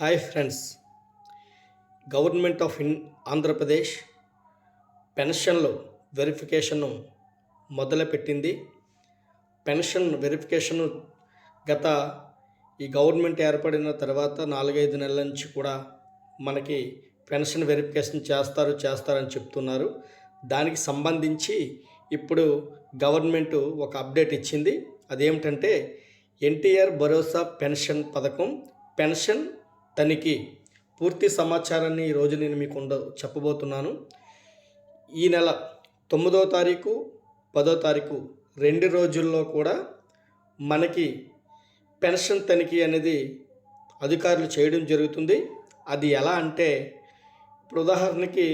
Hi friends. Government of in Andhra Pradesh పెన్షన్లు వెరిఫికేషన్ను మొదలుపెట్టింది. పెన్షన్ వెరిఫికేషన్ గత ఈ గవర్నమెంట్ ఏర్పడిన తర్వాత నాలుగైదు నెలల నుంచి కూడా మనకి పెన్షన్ వెరిఫికేషన్ చేస్తారు చేస్తారని చెప్తున్నారు. దానికి సంబంధించి ఇప్పుడు గవర్నమెంట్ ఒక అప్డేట్ ఇచ్చింది. అదేమిటంటే ఎన్టీఆర్ భరోసా పెన్షన్ పథకం పెన్షన్ తనిఖీ పూర్తి సమాచారాన్ని ఈరోజు నేను మీకు ఉండ చెప్పబోతున్నాను. ఈ నెల తొమ్మిదో తారీఖు పదో తారీఖు రెండు రోజుల్లో కూడా మనకి పెన్షన్ తనిఖీ అనేది అధికారులు చేయడం జరుగుతుంది. అది ఎలా అంటే ఇప్పుడు ఉదాహరణకి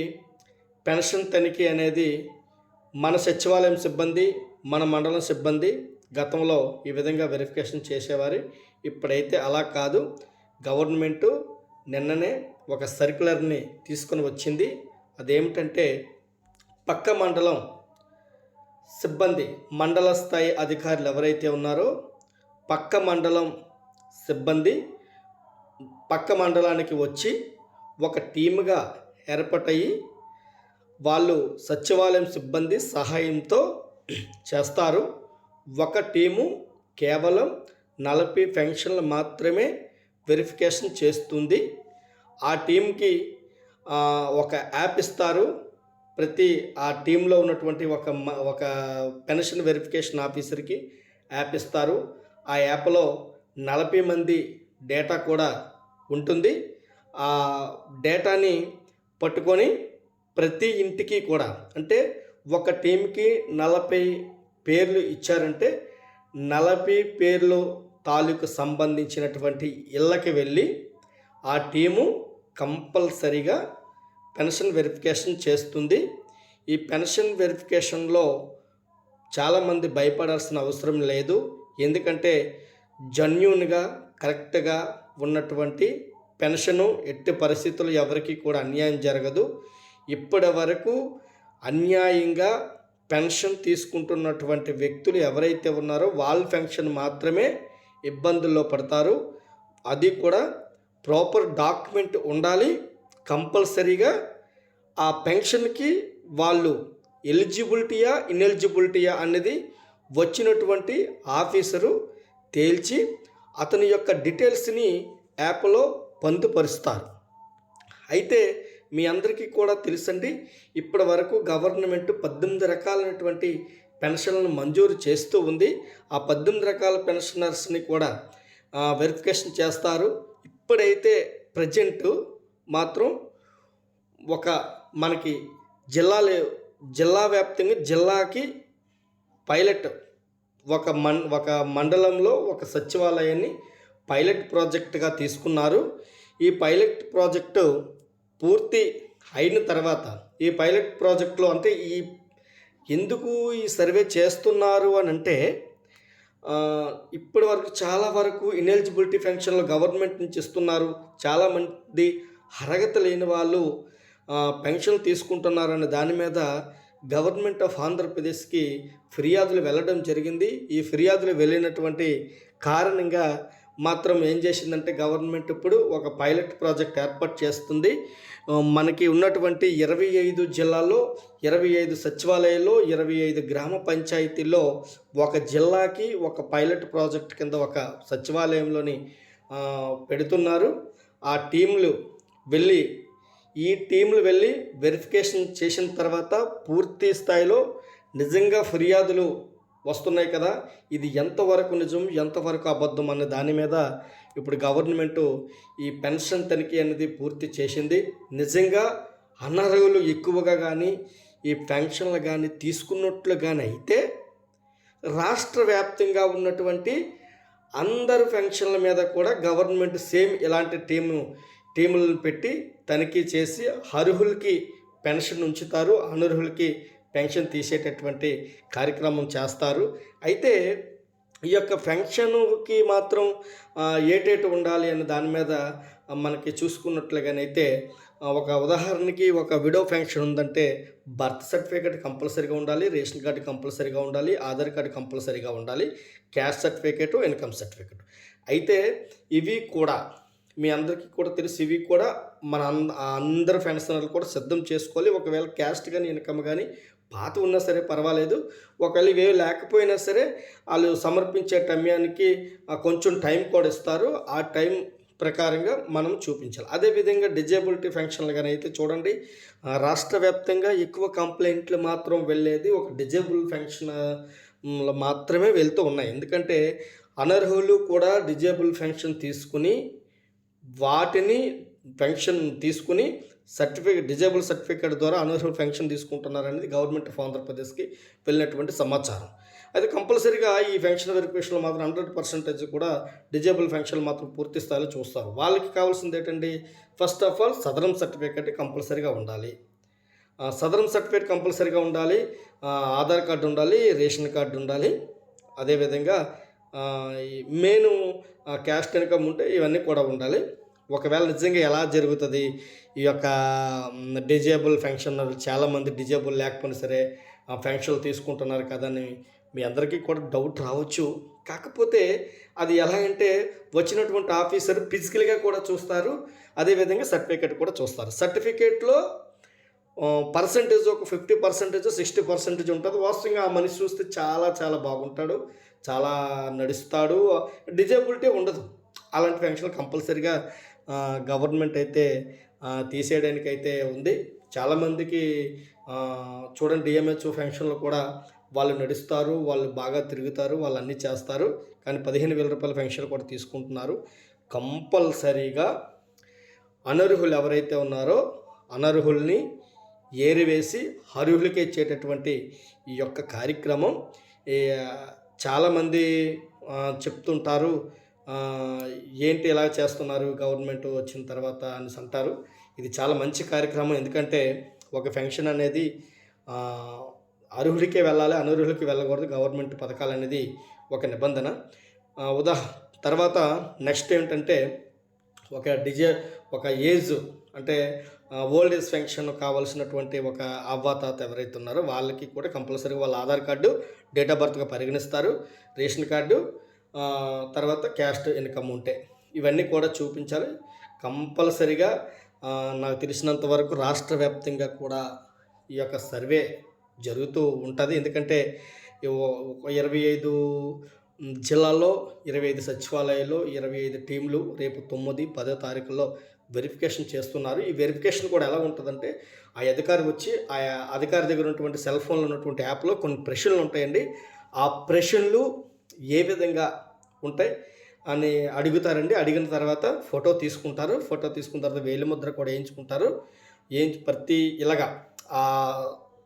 పెన్షన్ తనిఖీ అనేది మన సచివాలయం సిబ్బంది మన మండలం సిబ్బంది గతంలో ఈ విధంగా వెరిఫికేషన్ చేసేవారు. ఇప్పుడైతే అలా కాదు. గవర్నమెంటు నిన్ననే ఒక సర్క్యులర్ని తీసుకొని వచ్చింది. అదేమిటంటే పక్క మండలం సిబ్బంది మండల స్థాయి అధికారులు ఎవరైతే ఉన్నారో పక్క మండలం సిబ్బంది పక్క మండలానికి వచ్చి ఒక టీముగా ఏర్పాటయ్యి వాళ్ళు సచివాలయం సిబ్బంది సహాయంతో చేస్తారు. ఒక టీము కేవలం నలభై పెన్షన్లు మాత్రమే వెరిఫికేషన్ చేస్తుంది. ఆ టీంకి ఒక యాప్ ఇస్తారు. ప్రతి ఆ టీంలో ఉన్నటువంటి ఒక మ- ఒక పెన్షన్ వెరిఫికేషన్ ఆఫీసర్కి యాప్ ఇస్తారు. ఆ యాప్లో నలభై మంది డేటా కూడా ఉంటుంది. ఆ డేటాని పట్టుకొని ప్రతి ఇంటికి కూడా అంటే ఒక టీంకి నలభై పేర్లు ఇచ్చారంటే నలభై పేర్లు తాలూకు సంబంధించినటువంటి ఇళ్ళకి వెళ్ళి ఆ టీము కంపల్సరిగా పెన్షన్ వెరిఫికేషన్ చేస్తుంది. ఈ పెన్షన్ వెరిఫికేషన్లో చాలామంది భయపడాల్సిన అవసరం లేదు. ఎందుకంటే జన్యున్గా కరెక్ట్గా ఉన్నటువంటి పెన్షను ఎట్టి పరిస్థితులు ఎవరికి కూడా అన్యాయం జరగదు. ఇప్పటి వరకు అన్యాయంగా పెన్షన్ తీసుకుంటున్నటువంటి వ్యక్తులు ఎవరైతే ఉన్నారో వాళ్ళ పెన్షన్ మాత్రమే ఇబ్బందుల్లో పడతారు. అది కూడా ప్రాపర్ డాక్యుమెంట్ ఉండాలి. కంపల్సరీగా ఆ పెన్షన్కి వాళ్ళు ఎలిజిబిలిటీయా ఇన్ఎలిజిబిలిటీయా అనేది వచ్చినటువంటి ఆఫీసరు తేల్చి అతని యొక్క డీటెయిల్స్ని యాప్లో పొందుపరుస్తారు. అయితే మీ అందరికీ కూడా తెలుసండి ఇప్పటి వరకు గవర్నమెంట్ పద్దెనిమిది రకాలైనటువంటి పెన్షన్లను మంజూరు చేస్తూ ఉంది. ఆ పద్దెనిమిది రకాల పెన్షనర్స్ని కూడా వెరిఫికేషన్ చేస్తారు. ఇప్పుడైతే ప్రజెంట్ మాత్రం ఒక మనకి జిల్లాలే జిల్లా వ్యాప్తంగా జిల్లాకి పైలట్ ఒక మన్ ఒక మండలంలో ఒక సచివాలయాన్ని పైలట్ ప్రాజెక్టుగా తీసుకున్నారు. ఈ పైలట్ ప్రాజెక్టు పూర్తి అయిన తర్వాత ఈ పైలట్ ప్రాజెక్టులో అంటే ఈ ఎందుకు ఈ సర్వే చేస్తున్నారు అని అంటే ఇప్పటి వరకు చాలా వరకు ఇనెలిజిబిలిటీ ఫంక్షన్లు గవర్నమెంట్ నుంచి ఇస్తున్నారు. చాలామంది అర్హత లేని వాళ్ళు పెన్షన్లు పెన్షన్ తీసుకుంటున్నారనే దాని మీద గవర్నమెంట్ ఆఫ్ ఆంధ్రప్రదేశ్కి ఫిర్యాదులు వెళ్ళడం జరిగింది. ఈ ఫిర్యాదులు వెళ్ళినటువంటి కారణంగా మాత్రం ఏం చేసిందంటే గవర్నమెంట్ ఇప్పుడు ఒక పైలట్ ప్రాజెక్ట్ ఏర్పాటు చేస్తుంది. మనకి ఉన్నటువంటి ఇరవై ఐదు జిల్లాలో ఇరవై ఐదు సచివాలయాల్లో ఇరవై ఐదు గ్రామ పంచాయతీల్లో ఒక జిల్లాకి ఒక పైలట్ ప్రాజెక్ట్ కింద ఒక సచివాలయంలోని పెడుతున్నారు. ఆ టీంలు వెళ్ళి ఈ టీంలు వెళ్ళి వెరిఫికేషన్ చేసిన తర్వాత పూర్తి స్థాయిలో నిజంగా ఫిర్యాదులు వస్తున్నాయి కదా? ఇది ఎంతవరకు నిజం? ఎంతవరకు అబద్ధం అనే దాని మీద ఇప్పుడు గవర్నమెంటు ఈ పెన్షన్ తనిఖీ అనేది పూర్తి చేసింది. నిజంగా అనర్హులు ఎక్కువగా కానీ ఈ పెన్షన్లు కానీ తీసుకున్నట్లు కానీ అయితే రాష్ట్ర వ్యాప్తంగా ఉన్నటువంటి అందరు పెన్షన్ల మీద కూడా గవర్నమెంట్ సేమ్ ఇలాంటి టీము టీములను పెట్టి తనిఖీ చేసి అర్హులకి పెన్షన్ ఉంచుతారు. అనర్హులకి పెన్షన్ తీసేటటువంటి కార్యక్రమం చేస్తారు. అయితే ఈ యొక్క పెన్షన్కి మాత్రం ఆ, ఏటేటు ఉండాలి అనే దాని మీద మనకి చూసుకున్నట్లుగానైతే ఒక ఉదాహరణకి ఒక విడో పెన్షన్ ఉందంటే బర్త్ సర్టిఫికేట్ కంపల్సరీగా ఉండాలి రేషన్ కార్డు కంపల్సరీగా ఉండాలి ఆధార్ కార్డు కంపల్సరీగా ఉండాలి క్యాష్ సర్టిఫికేట్ ఇన్కమ్ సర్టిఫికేట్. అయితే ఇవి కూడా మీ అందరికీ కూడా తెలిసి ఇవి కూడా మన అంద అందరు పెన్షనర్లు కూడా సిద్ధం చేసుకోవాలి. ఒకవేళ క్యాస్ట్ కానీ ఇన్కమ్ కానీ పాత ఉన్నా సరే పర్వాలేదు. ఒకవేళ ఇవేవి లేకపోయినా సరే వాళ్ళు సమర్పించే టమ్యానికి కొంచెం టైం కూడా ఇస్తారు. ఆ టైం ప్రకారంగా మనం చూపించాలి. అదేవిధంగా డిజేబిలిటీ ఫంక్షన్లు కానీ అయితే చూడండి. రాష్ట్ర వ్యాప్తంగా ఎక్కువ కంప్లైంట్లు మాత్రం వెళ్ళేది ఒక డిజేబుల్ ఫంక్షన్ మాత్రమే వెళ్తూ ఉన్నాయి. ఎందుకంటే అనర్హులు కూడా డిజేబుల్ ఫంక్షన్ తీసుకుని వాటిని పెన్షన్ తీసుకుని సర్టిఫికేట్ డిజేబుల్ సర్టిఫికేట్ ద్వారా అనర్హుల పెన్షన్ తీసుకుంటున్నారు అనేది గవర్నమెంట్ ఆఫ్ ఆంధ్రప్రదేశ్కి వెళ్ళినటువంటి సమాచారం. అయితే కంపల్సరీగా ఈ పెన్షన్ వెరిఫికేషన్లో మాత్రం హండ్రెడ్ పర్సెంటేజ్ కూడా డిజేబుల్ పెన్షన్ మాత్రం పూర్తి స్థాయిలో చూస్తారు. వాళ్ళకి కావాల్సింది ఏంటండి? First of all Sadaram certificate కంపల్సరీగా ఉండాలి. సదరం సర్టిఫికేట్ కంపల్సరీగా ఉండాలి. ఆధార్ కార్డు ఉండాలి రేషన్ కార్డు ఉండాలి. అదేవిధంగా ఈ మెయిన్ క్యాస్ట్ ఇన్కమ్ ఉంటే ఇవన్నీ కూడా ఉండాలి. ఒకవేళ నిజంగా ఎలా జరుగుతుంది? ఈ యొక్క డిజేబుల్ ఫంక్షన్ చాలామంది డిజేబుల్ లేకపోయినా సరే ఆ ఫంక్షన్లు తీసుకుంటున్నారు కదని మీ అందరికీ కూడా డౌట్ రావచ్చు. కాకపోతే అది ఎలా అంటే వచ్చినటువంటి ఆఫీసర్ ఫిజికల్గా కూడా చూస్తారు అదేవిధంగా సర్టిఫికేట్ కూడా చూస్తారు. సర్టిఫికేట్లో పర్సంటేజ్ ఒక ఫిఫ్టీ పర్సెంటేజ్ సిక్స్టీ పర్సెంటేజ్ ఉంటుంది. వాస్తవంగా ఆ మనిషి చూస్తే చాలా చాలా బాగుంటాడు. చాలా నడుస్తాడు. డిజేబిలిటీ ఉండదు. అలాంటి ఫంక్షన్లు కంపల్సరీగా గవర్నమెంట్ అయితే తీసేయడానికి అయితే ఉంది. చాలామందికి చూడండి డిఎంహెచ్ఓ ఫంక్షన్లు కూడా వాళ్ళు నడుస్తారు వాళ్ళు బాగా తిరుగుతారు వాళ్ళు అన్నీ చేస్తారు. కానీ పదిహేను వేల రూపాయల ఫంక్షన్ కూడా తీసుకుంటున్నారు. కంపల్సరీగా అనర్హులు ఎవరైతే ఉన్నారో అనర్హుల్ని ఏరివేసి అర్హులకి ఇచ్చేటటువంటి ఈ యొక్క కార్యక్రమం చాలామంది చెప్తుంటారు ఏంటి ఇలా చేస్తున్నారు గవర్నమెంట్ వచ్చిన తర్వాత అని అంటారు. ఇది చాలా మంచి కార్యక్రమం. ఎందుకంటే ఒక ఫెన్షన్ అనేది అర్హుడికే వెళ్ళాలి అనర్హులకి వెళ్ళకూడదు. గవర్నమెంట్ పథకాలు అనేది ఒక నిబంధన. ఉదా తర్వాత నెక్స్ట్ ఏంటంటే ఒక డిజే ఒక ఏజ్ అంటే ఓల్డ్ ఏజ్ ఫంక్షన్ కావాల్సినటువంటి ఒక అవ్వాతాత ఎవరైతే ఉన్నారో వాళ్ళకి కూడా కంపల్సరీ వాళ్ళ ఆధార్ కార్డు డేట్ ఆఫ్ బర్త్గా పరిగణిస్తారు. రేషన్ కార్డు తర్వాత క్యాస్ట్ ఇన్కమ్ ఉంటే. ఇవన్నీ కూడా చూపించాలి. కంపల్సరిగా నాకు తెలిసినంత వరకు రాష్ట్ర వ్యాప్తంగా కూడా ఈ యొక్క సర్వే జరుగుతూ ఉంటుంది. ఎందుకంటే ఇరవై ఐదు జిల్లాలో ఇరవై ఐదు సచివాలయాలు ఇరవై ఐదు టీంలు రేపు తొమ్మిది పదో తారీఖులో వెరిఫికేషన్ చేస్తున్నారు. ఈ వెరిఫికేషన్ కూడా ఎలా ఉంటుందంటే ఆ అధికారి వచ్చి ఆ అధికారి దగ్గర ఉన్నటువంటి సెల్ ఫోన్లో ఉన్నటువంటి యాప్లో కొన్ని ప్రశ్నలు ఉంటాయండి. ఆ ప్రశ్నలు ఏ విధంగా ఉంటాయి అని అడుగుతారండి. అడిగిన తర్వాత ఫోటో తీసుకుంటారు. ఫోటో తీసుకున్న తర్వాత వేలి ముద్ర కూడా వేయించుకుంటారు. ఏం ప్రతి ఇలాగా ఆ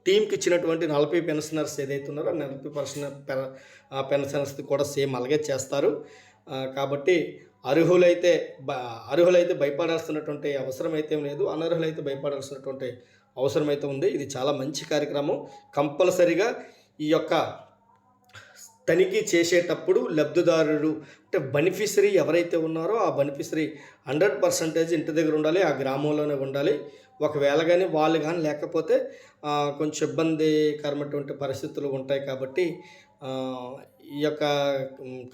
టీంకి ఇచ్చినటువంటి నలభై పెన్షనర్స్ ఏదైతే ఉన్నారో నలభై పర్సన్ పెన్షనర్స్ కూడా సేమ్ అలాగే చేస్తారు. కాబట్టి అర్హులైతే బ అర్హులైతే భయపడాల్సినటువంటి అవసరం అయితే లేదు అనర్హులైతే భయపడాల్సినటువంటి అవసరం అయితే ఉంది. ఇది చాలా మంచి కార్యక్రమం. కంపల్సరిగా ఈ యొక్క తనిఖీ చేసేటప్పుడు లబ్ధిదారుడు అంటే బెనిఫిషరీ ఎవరైతే ఉన్నారో ఆ బెనిఫిషరీ హండ్రెడ్ పర్సంటేజ్ ఇంటి దగ్గర ఉండాలి ఆ గ్రామంలోనే ఉండాలి. ఒకవేళ కానీ వాళ్ళు కానీ లేకపోతే కొంచెం ఇబ్బందికరమైనటువంటి పరిస్థితులు ఉంటాయి కాబట్టి ఈ యొక్క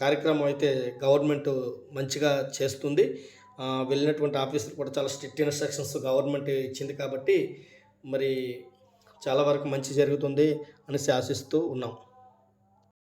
కార్యక్రమం అయితే గవర్నమెంట్ మంచిగా చేస్తుంది. వెళ్ళినటువంటి ఆఫీసులు కూడా చాలా స్ట్రిక్ట్ ఇన్స్ట్రక్షన్స్ గవర్నమెంట్ ఇచ్చింది కాబట్టి మరి చాలా వరకు మంచి జరుగుతుంది అనేసి ఆశిస్తూ ఉన్నాం.